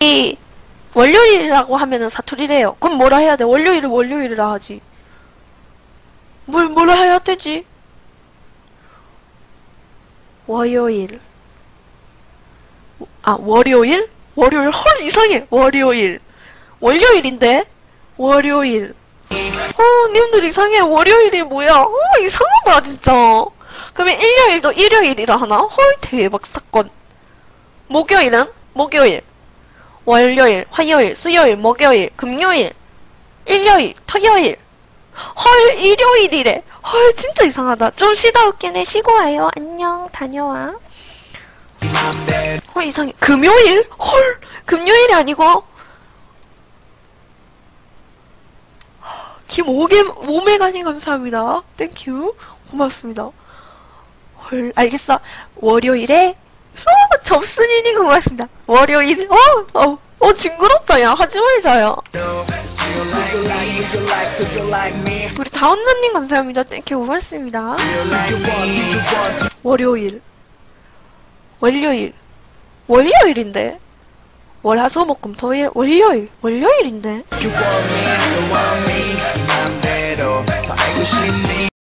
이 월요일이라고 하면은 사투리래요. 그럼 뭐라 해야 돼? 월요일을 월요일이라 하지. 뭘 뭐라 해야 되지? 월요일. 아, 월요일? 월요일 헐 이상해. 월요일. 월요일인데? 월요일. 어, 님들 이상해. 월요일이 뭐야? 어, 이상하다, 진짜. 그러면 일요일도 일요일이라 하나? 헐, 대박 사건. 목요일은? 목요일. 월요일, 화요일, 수요일, 목요일, 금요일, 일요일, 토요일. 헐, 일요일이래. 헐, 진짜 이상하다. 좀 쉬다 올게. 네, 쉬고 와요. 안녕, 다녀와. 헐, 이상해. 금요일? 헐, 금요일이 아니고. 김오개, 오메가님 감사합니다. 땡큐. 고맙습니다. 헐, 알겠어. 월요일에, 어, 접순이님 고맙습니다. 월요일, 어, 어, 어, 징그럽다, 야. 하지 말자요. 우리 다운전님 감사합니다. 땡큐 고맙습니다. 월요일, 월요일, 월요일인데? 월화수목금 토일 월요일, 월요일인데?